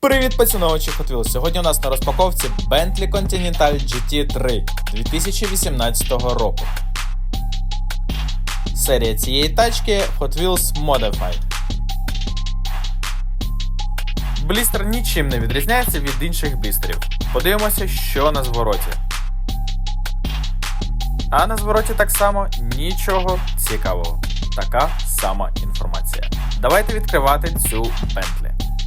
Привіт, Hot Wheels! Сьогодні у нас на розпаковці Bentley Continental GT3 2018 року. Серія цієї тачки Hot Wheels Modified. Блістер нічим не відрізняється від інших блістерів. Подивимося, що на звороті. А на звороті так само нічого цікавого. Така сама інформація. Давайте відкривати цю Bentley.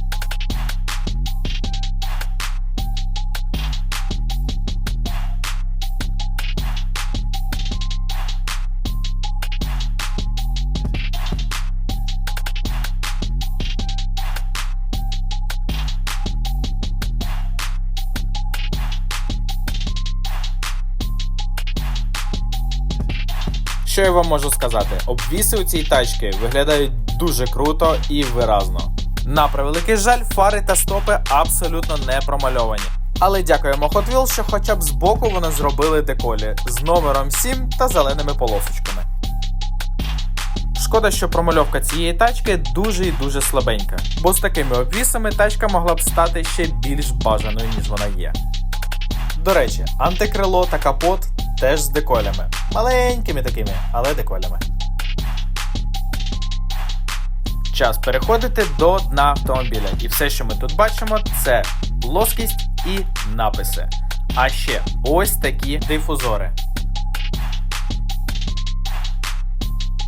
Що я вам можу сказати? Обвіси у цій тачки виглядають дуже круто і виразно. На превеликий жаль, фари та стопи абсолютно не промальовані. Але дякуємо Hot Wheels, що хоча б збоку вони зробили деколі з номером 7 та зеленими полосочками. Шкода, що промальовка цієї тачки дуже і дуже слабенька, бо з такими обвісами тачка могла б стати ще більш бажаною, ніж вона є. До речі, антикрило та капот теж з деколями. Маленькими такими, але деколями. Час переходити до дна автомобіля. І все, що ми тут бачимо, це плоскість і написи. А ще ось такі дифузори.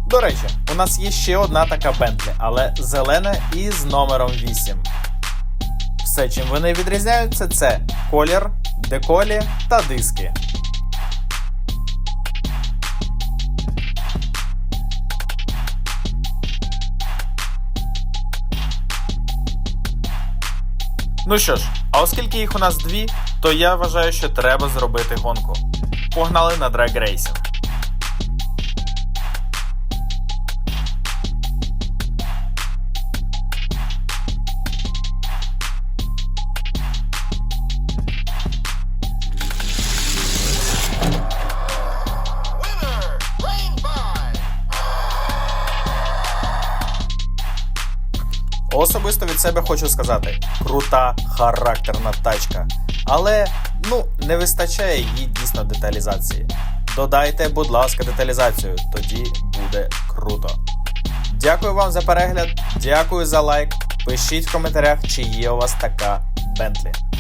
До речі, у нас є ще одна така Bentley, але зелена і з номером 8. Все, чим вони відрізняються, це колір, деколі та диски. Ну що ж, а оскільки їх у нас дві, то я вважаю, що треба зробити гонку. Погнали на Drag Racing. Особисто від себе хочу сказати: крута характерна тачка. Але ну не вистачає їй дійсно деталізації. Додайте, будь ласка, деталізацію, тоді буде круто. Дякую вам за перегляд, дякую за лайк. Пишіть в коментарях, чи є у вас така Bentley.